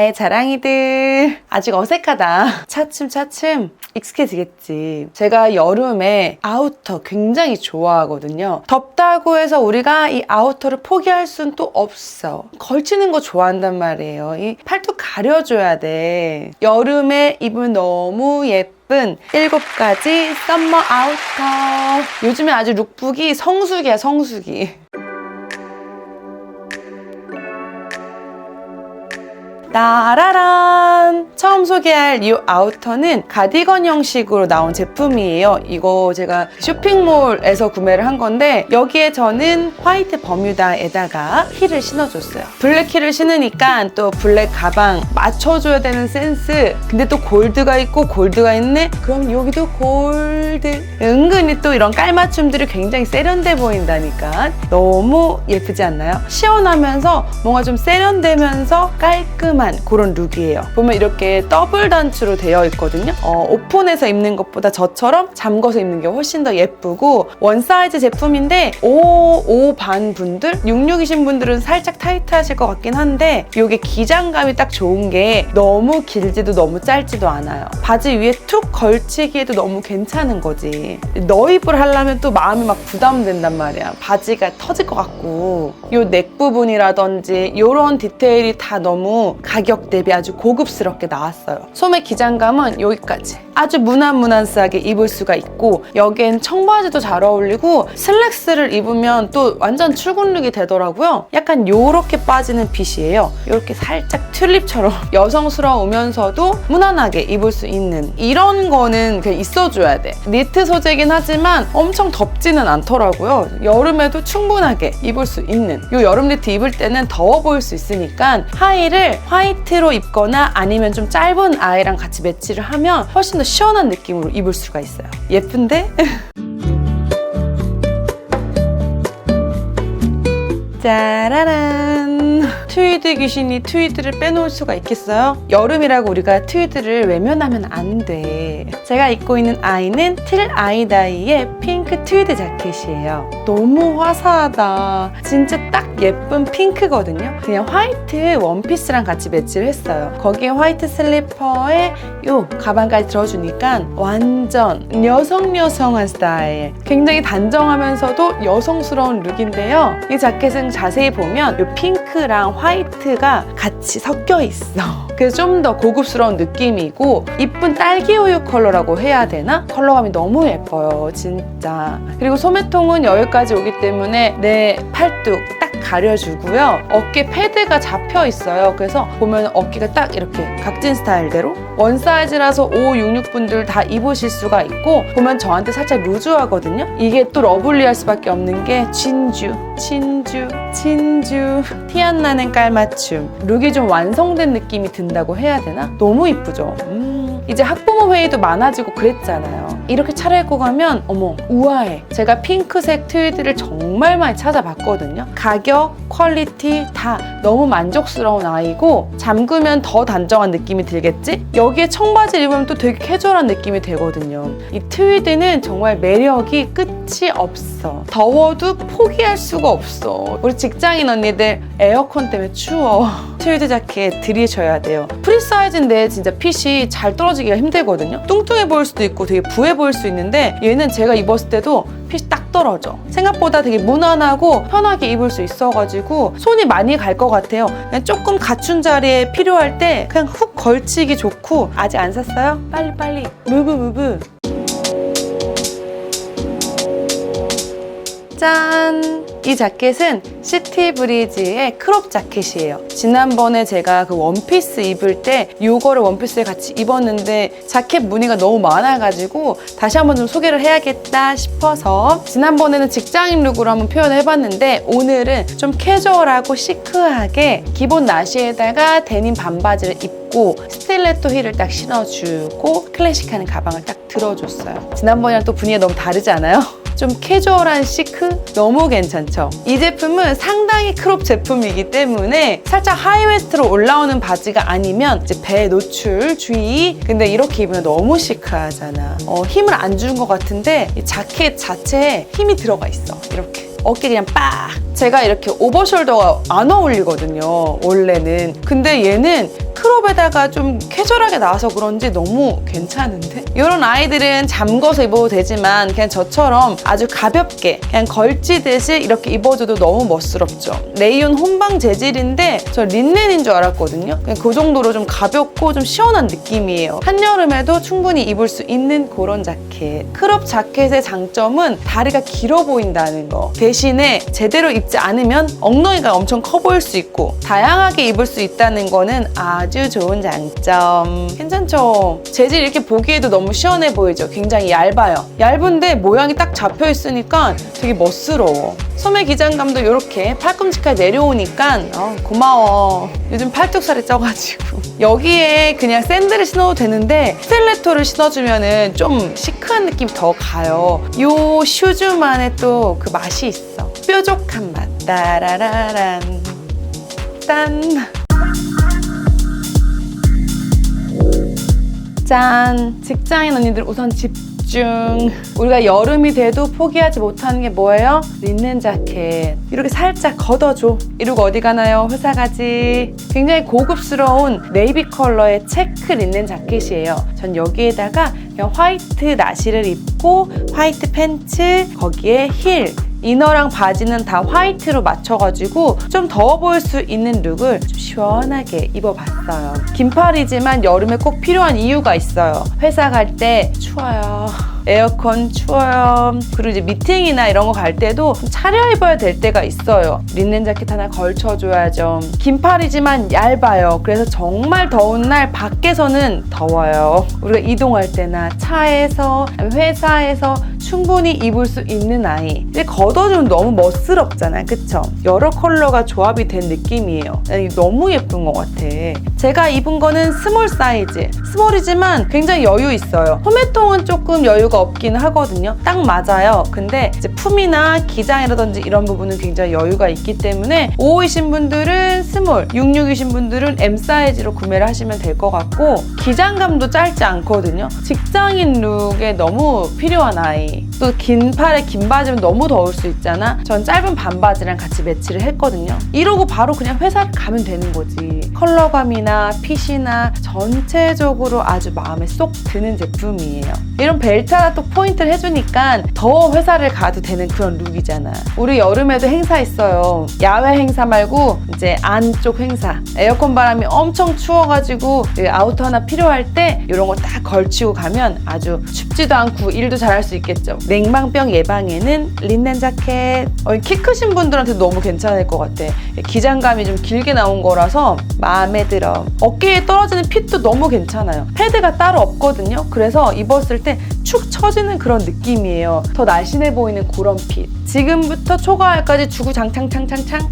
나의 자랑이들. 아직 어색하다. 차츰 차츰 익숙해지겠지. 제가 여름에 아우터 굉장히 좋아하거든요. 덥다고 해서 우리가 이 아우터를 포기할 순또 없어. 걸치는 거 좋아한단 말이에요. 이 팔뚝 가려줘야 돼. 여름에 입으면 너무 예쁜 일곱 가지 썸머 아우터. 요즘에 아주 룩북이 성수기야, 성수기. 따라란! 처음 소개할 이 아우터는 가디건 형식으로 나온 제품이에요. 이거 제가 쇼핑몰에서 구매를 한 건데 여기에 저는 화이트 버뮤다에다가 힐을 신어줬어요. 블랙 힐을 신으니까 또 블랙 가방 맞춰줘야 되는 센스. 근데 또 골드가 있고 골드가 있네? 그럼 여기도 골드. 은근히 또 이런 깔맞춤들이 굉장히 세련돼 보인다니까. 너무 예쁘지 않나요? 시원하면서 뭔가 좀 세련되면서 깔끔한 그런 룩이에요. 보면 이렇게 더블 단추로 되어 있거든요. 어, 오픈해서 입는 것보다 저처럼 잠궈서 입는 게 훨씬 더 예쁘고 원 사이즈 제품인데 5, 5반 분들, 66이신 분들은 살짝 타이트하실 것 같긴 한데 이게 기장감이 딱 좋은 게 너무 길지도 너무 짧지도 않아요. 바지 위에 툭 걸치기에도 너무 괜찮은 거지. 너입을 하려면 또 마음이 막 부담된단 말이야. 바지가 터질 것 같고 요 넥 부분이라든지 이런 디테일이 다 너무 가격 대비 아주 고급스럽게 나왔어요. 소매 기장감은 여기까지. 아주 무난무난스하게 입을 수가 있고 여기엔 청바지도 잘 어울리고 슬랙스를 입으면 또 완전 출근룩이 되더라고요. 약간 요렇게 빠지는 핏이에요. 이렇게 살짝 튤립처럼 여성스러우면서도 무난하게 입을 수 있는 이런 거는 그냥 있어줘야 돼. 니트 소재긴 하지만 엄청 덥지는 않더라고요. 여름에도 충분하게 입을 수 있는 이 여름 니트 입을 때는 더워 보일 수 있으니까 하의를 화 이트로 입거나 아니면 좀 짧은 아이랑 같이 매치를 하면 훨씬 더 시원한 느낌으로 입을 수가 있어요. 예쁜데? 짜라란 트위드 귀신이 트위드를 빼놓을 수가 있겠어요? 여름이라고 우리가 트위드를 외면하면 안 돼. 제가 입고 있는 아이는 틀 아이다이의 핑크 트위드 자켓이에요. 너무 화사하다. 진짜 딱 예쁜 핑크거든요. 그냥 화이트 원피스랑 같이 매치를 했어요. 거기에 화이트 슬리퍼에 요 가방까지 들어주니까 완전 여성 여성한 스타일. 굉장히 단정하면서도 여성스러운 룩인데요. 이 자켓은 자세히 보면 이 핑크랑 화이트가 같이 섞여 있어. 그래서 좀 더 고급스러운 느낌이고 이쁜 딸기 우유 컬러라고 해야 되나? 컬러감이 너무 예뻐요, 진짜. 그리고 소매통은 여기까지 오기 때문에 내 팔뚝 딱 가려주고요. 어깨 패드가 잡혀 있어요. 그래서 보면 어깨가 딱 이렇게 각진 스타일대로 원 사이즈라서 5, 66 분들 다 입으실 수가 있고 보면 저한테 살짝 루즈하거든요. 이게 또 러블리할 수밖에 없는 게 진주, 진주, 진주 티 안 나는 깔맞춤 룩이 좀 완성된 느낌이 든다고 해야 되나? 너무 이쁘죠? 음, 이제 학부모 회의도 많아지고 그랬잖아요. 이렇게 차려입고 가면 어머 우아해. 제가 핑크색 트위드를 정말 많이 찾아봤거든요. 가격, 퀄리티 다 너무 만족스러운 아이고 잠그면 더 단정한 느낌이 들겠지? 여기에 청바지 입으면 또 되게 캐주얼한 느낌이 되거든요. 이 트위드는 정말 매력이 끝이 없어. 더워도 포기할 수가 없어. 우리 직장인 언니들 에어컨 때문에 추워. 트위드 자켓 들이셔야 돼요. 프리 사이즈인데 진짜 핏이 잘 떨어지 기가 힘들거든요. 뚱뚱해 보일 수도 있고 되게 부해 보일 수 있는데 얘는 제가 입었을 때도 핏이 딱 떨어져. 생각보다 되게 무난하고 편하게 입을 수 있어가지고 손이 많이 갈 것 같아요. 그냥 조금 갖춘 자리에 필요할 때 그냥 훅 걸치기 좋고 아직 안 샀어요? 빨리 빨리 무브 무브 짠! 이 자켓은 시티 브리지의 크롭 자켓이에요. 지난번에 제가 그 원피스 입을 때 이거를 원피스에 같이 입었는데 자켓 무늬가 너무 많아가지고 다시 한번 좀 소개를 해야겠다 싶어서 지난번에는 직장인 룩으로 한번 표현을 해봤는데 오늘은 좀 캐주얼하고 시크하게 기본 나시에다가 데님 반바지를 입고 스틸레토 힐을 딱 신어주고 클래식한 가방을 딱 들어줬어요. 지난번이랑 또 분위기가 너무 다르지 않아요? 좀 캐주얼한 시크? 너무 괜찮죠? 이 제품은 상당히 크롭 제품이기 때문에 살짝 하이웨스트로 올라오는 바지가 아니면 이제 배 노출 주의 근데 이렇게 입으면 너무 시크하잖아. 어, 힘을 안 주는 것 같은데 이 자켓 자체에 힘이 들어가 있어. 이렇게. 어깨 그냥 빡! 제가 이렇게 오버숄더가 안 어울리거든요 원래는. 근데 얘는 크롭에다가 좀 캐주얼하게 나와서 그런지 너무 괜찮은데? 이런 아이들은 잠궈서 입어도 되지만 그냥 저처럼 아주 가볍게 그냥 걸치듯이 이렇게 입어줘도 너무 멋스럽죠. 레이온 혼방 재질인데 저 린넨인 줄 알았거든요. 그 정도로 좀 가볍고 좀 시원한 느낌이에요. 한여름에도 충분히 입을 수 있는 그런 자켓. 크롭 자켓의 장점은 다리가 길어 보인다는 거. 대신에 제대로 입지 않으면 엉덩이가 엄청 커 보일 수 있고 다양하게 입을 수 있다는 거는 아주 좋은 장점. 괜찮죠? 재질 이렇게 보기에도 너무 시원해 보이죠? 굉장히 얇아요. 얇은데 모양이 딱 잡혀 있으니까 되게 멋스러워. 소매 기장감도 이렇게 팔꿈치까지 내려오니까 어, 고마워. 요즘 팔뚝살이 쪄가지고 여기에 그냥 샌들을 신어도 되는데 스텔레토를 신어주면은 좀 시크한 느낌이 더 가요. 요 슈즈만의 또 그 맛이 있어. 뾰족한 맛. 따라라란. 딴. 짠! 직장인 언니들 우선 집중. 우리가 여름이 돼도 포기하지 못하는 게 뭐예요? 린넨 자켓. 이렇게 살짝 걷어줘. 이러고 어디 가나요? 회사 가지. 굉장히 고급스러운 네이비 컬러의 체크 린넨 자켓이에요. 전 여기에다가 그냥 화이트 나시를 입고 화이트 팬츠, 거기에 힐, 이너랑 바지는 다 화이트로 맞춰가지고 좀 더워 보일 수 있는 룩을 좀 시원하게 입어봤어요. 긴팔이지만 여름에 꼭 필요한 이유가 있어요. 회사 갈 때 추워요. 에어컨 추워요. 그리고 이제 미팅이나 이런 거 갈 때도 좀 차려입어야 될 때가 있어요. 린넨 자켓 하나 걸쳐줘야죠. 긴팔이지만 얇아요. 그래서 정말 더운 날 밖에서는 더워요. 우리가 이동할 때나 차에서 회사에서 충분히 입을 수 있는 아이. 근데 걷어주면 너무 멋스럽잖아요. 그쵸? 여러 컬러가 조합이 된 느낌이에요. 너무 예쁜 것 같아. 제가 입은 거는 스몰 사이즈. 스몰이지만 굉장히 여유 있어요. 소매통은 조금 여유가 없긴 하거든요. 딱 맞아요. 근데 품이나 기장이라든지 이런 부분은 굉장히 여유가 있기 때문에 5이신 분들은 스몰, 66이신 분들은 M 사이즈로 구매를 하시면 될 것 같고 기장감도 짧지 않거든요. 직장인 룩에 너무 필요한 아이. 또 긴 팔에 긴 바지면 너무 더울 수 있잖아. 전 짧은 반바지랑 같이 매치를 했거든요. 이러고 바로 그냥 회사를 가면 되는 거지. 컬러감이나 핏이나 전체적으로 아주 마음에 쏙 드는 제품이에요. 이런 벨트 하나 또 포인트를 해주니까 더 회사를 가도 되는 그런 룩이잖아. 우리 여름에도 행사 있어요. 야외 행사 말고 이제 안쪽 행사. 에어컨 바람이 엄청 추워가지고 그 아우터 하나 필요할 때 이런 거 딱 걸치고 가면 아주 춥지도 않고 일도 잘할 수 있겠죠. 냉방병 예방에는 린넨 자켓. 어, 키 크신 분들한테 너무 괜찮을 것 같아. 기장감이 좀 길게 나온 거라서 마음에 들어. 어깨에 떨어지는 핏도 너무 괜찮아요. 패드가 따로 없거든요. 그래서 입었을 때 축 처지는 그런 느낌이에요. 더 날씬해 보이는 그런 핏. 지금부터 초가을까지 주구 장창창창창.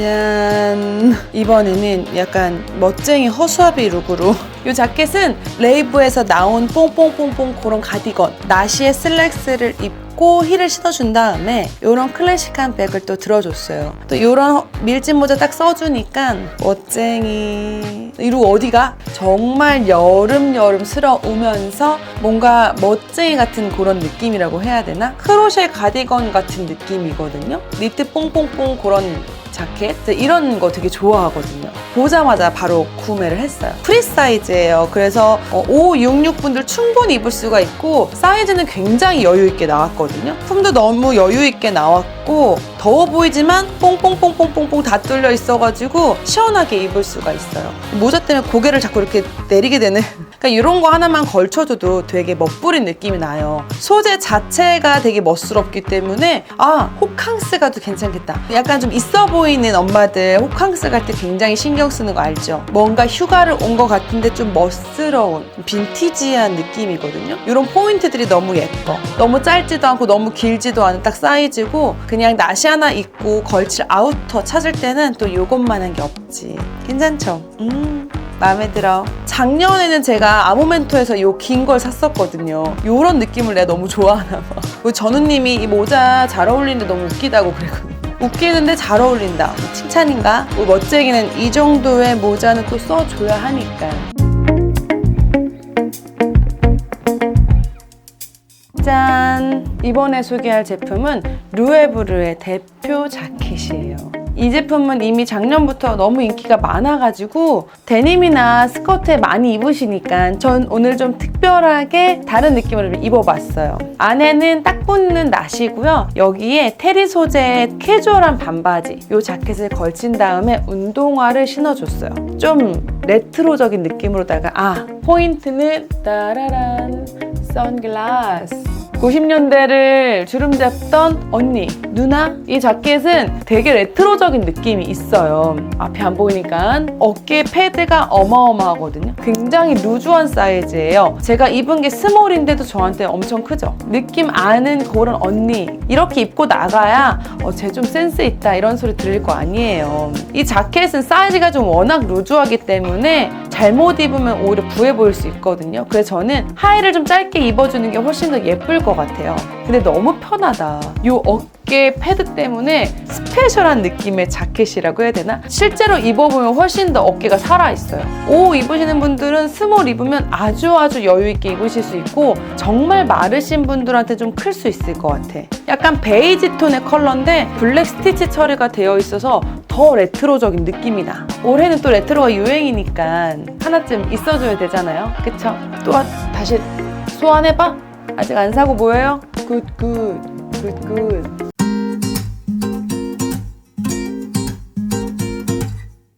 짠 이번에는 약간 멋쟁이 허수아비 룩으로. 이 자켓은 레이브에서 나온 뽕뽕뽕뽕 그런 가디건 나시의 슬랙스를 입고 힐을 신어준 다음에 이런 클래식한 백을 또 들어줬어요. 또 이런 밀짚 모자 딱 써주니까 멋쟁이. 이룩 어디가? 정말 여름 여름스러우면서 뭔가 멋쟁이 같은 그런 느낌이라고 해야 되나? 크로셰 가디건 같은 느낌이거든요. 니트 뽕뽕뽕 그런 자켓 이런 거 되게 좋아하거든요. 보자마자 바로 구매를 했어요. 프리 사이즈예요. 그래서 5, 6, 6분들 충분히 입을 수가 있고 사이즈는 굉장히 여유 있게 나왔거든요. 품도 너무 여유 있게 나왔고 더워 보이지만 뽕뽕뽕뽕뽕뽕 다 뚫려 있어가지고 시원하게 입을 수가 있어요. 모자 때문에 고개를 자꾸 이렇게 내리게 되는 그러니까 이런 거 하나만 걸쳐줘도 되게 멋부린 느낌이 나요. 소재 자체가 되게 멋스럽기 때문에 아 호캉스 가도 괜찮겠다. 약간 좀 있어 보이는 엄마들 호캉스 갈 때 굉장히 신경 쓰는 거 알죠? 뭔가 휴가를 온 것 같은데 좀 멋스러운 빈티지한 느낌이거든요. 이런 포인트들이 너무 예뻐. 너무 짧지도 않고 너무 길지도 않은 딱 사이즈고 그냥 나시 하나 입고 걸칠 아우터 찾을 때는 또 이것만한 게 없지. 괜찮죠? 음. 마음에 들어. 작년에는 제가 아모멘토에서 요 긴 걸 샀었거든요. 요런 느낌을 내가 너무 좋아하나 봐. 우리 전우님이 이 모자 잘 어울리는데 너무 웃기다고 그랬거든요. 웃기는데 잘 어울린다. 칭찬인가? 우리 멋쟁이는 이 정도의 모자는 또 써줘야 하니까. 짠! 이번에 소개할 제품은 루에브르의 대표 자켓이에요. 이 제품은 이미 작년부터 너무 인기가 많아가지고 데님이나 스커트에 많이 입으시니까 전 오늘 좀 특별하게 다른 느낌으로 좀 입어봤어요. 안에는 딱 붙는 나시고요. 여기에 테리 소재의 캐주얼한 반바지 이 자켓을 걸친 다음에 운동화를 신어줬어요. 좀 레트로적인 느낌으로다가 아 포인트는 따라란 선글라스 90년대를 주름 잡던 언니, 누나 이 자켓은 되게 레트로적인 느낌이 있어요. 앞이 안 보이니까 어깨 패드가 어마어마하거든요. 굉장히 루즈한 사이즈예요. 제가 입은 게 스몰인데도 저한테 엄청 크죠. 느낌 아는 그런 언니 이렇게 입고 나가야 어, 쟤 좀 센스 있다 이런 소리 들을 거 아니에요. 이 자켓은 사이즈가 좀 워낙 루즈하기 때문에 잘못 입으면 오히려 부해 보일 수 있거든요. 그래서 저는 하의를 좀 짧게 입어주는 게 훨씬 더 예쁠 것 같아요. 근데 너무 편하다. 이 어깨 패드 때문에 스페셜한 느낌의 자켓이라고 해야 되나? 실제로 입어보면 훨씬 더 어깨가 살아있어요. 오 입으시는 분들은 스몰 입으면 아주 아주 여유 있게 입으실 수 있고 정말 마르신 분들한테 좀 클 수 있을 것 같아. 약간 베이지 톤의 컬러인데 블랙 스티치 처리가 되어 있어서 더 레트로적인 느낌이 나. 올해는 또 레트로가 유행이니까 하나쯤 있어줘야 되잖아요. 그쵸? 또 다시 소환해봐? 아직 안 사고 뭐예요? 굿, 굿, 굿, 굿.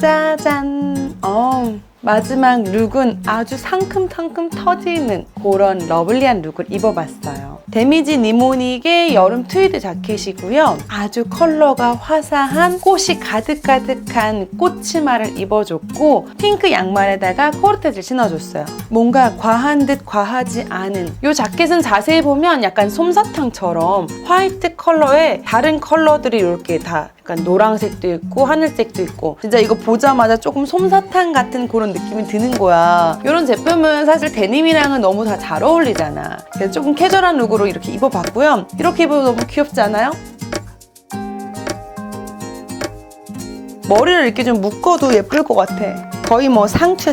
짜잔. 어, 마지막 룩은 아주 상큼상큼 터지는 그런 러블리한 룩을 입어봤어요. 데미지 니모닉의 여름 트위드 자켓이고요. 아주 컬러가 화사한 꽃이 가득가득한 꽃치마를 입어줬고 핑크 양말에다가 코르테즈를 신어줬어요. 뭔가 과한 듯 과하지 않은 이 자켓은 자세히 보면 약간 솜사탕처럼 화이트 컬러에 다른 컬러들이 이렇게 다 약간 노란색도 있고 하늘색도 있고. 진짜 이거 보자마자 조금 솜사탕 같은 그런 느낌이 드는 거야. 이런 제품은 사실 데님이랑은 너무 다 잘 어울리잖아. 그래서 조금 캐주얼한 룩으로 이렇게 입어봤고요. 이렇게 입으면 너무 귀엽지 않아요? 머리를 이렇게 좀 묶어도 예쁠 것 같아. 거의 뭐 상투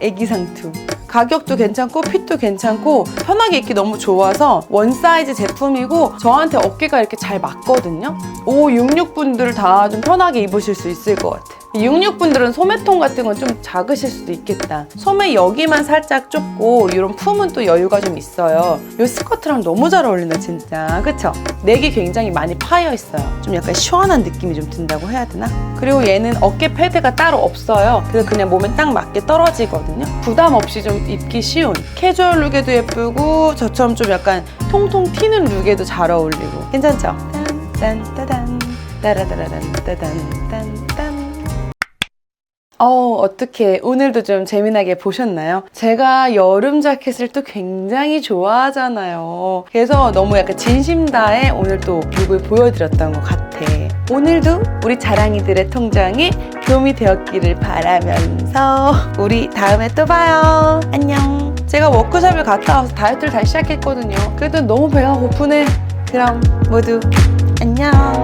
애기 상투 가격도 괜찮고 핏도 괜찮고 편하게 입기 너무 좋아서 원 사이즈 제품이고 저한테 어깨가 이렇게 잘 맞거든요. 5, 66분들 다 좀 편하게 입으실 수 있을 것 같아. 66분들은 소매통 같은 건 좀 작으실 수도 있겠다. 소매 여기만 살짝 좁고 이런 품은 또 여유가 좀 있어요. 이 스커트랑 너무 잘 어울린다 진짜. 그쵸? 넥이 굉장히 많이 파여 있어요. 좀 약간 시원한 느낌이 좀 든다고 해야 되나? 그리고 얘는 어깨 패드가 따로 없어요. 그래서 그냥 몸에 딱 맞게 떨어지거든요. 부담 없이 좀 입기 쉬운 캐주얼 룩에도 예쁘고 저처럼 좀 약간 통통 튀는 룩에도 잘 어울리고 괜찮죠? 딴 딴 따단 따라따라단 따단 딴딴 어, 어떻게 오늘도 좀 재미나게 보셨나요? 제가 여름 자켓을 또 굉장히 좋아하잖아요. 그래서 너무 약간 진심 다해 오늘 또 룩을 보여드렸던 것 같아. 오늘도 우리 자랑이들의 통장이 도움이 되었기를 바라면서 우리 다음에 또 봐요. 안녕. 제가 워크숍을 갔다 와서 다이어트를 다시 시작했거든요. 그래도 너무 배가 고프네. 그럼 모두 안녕.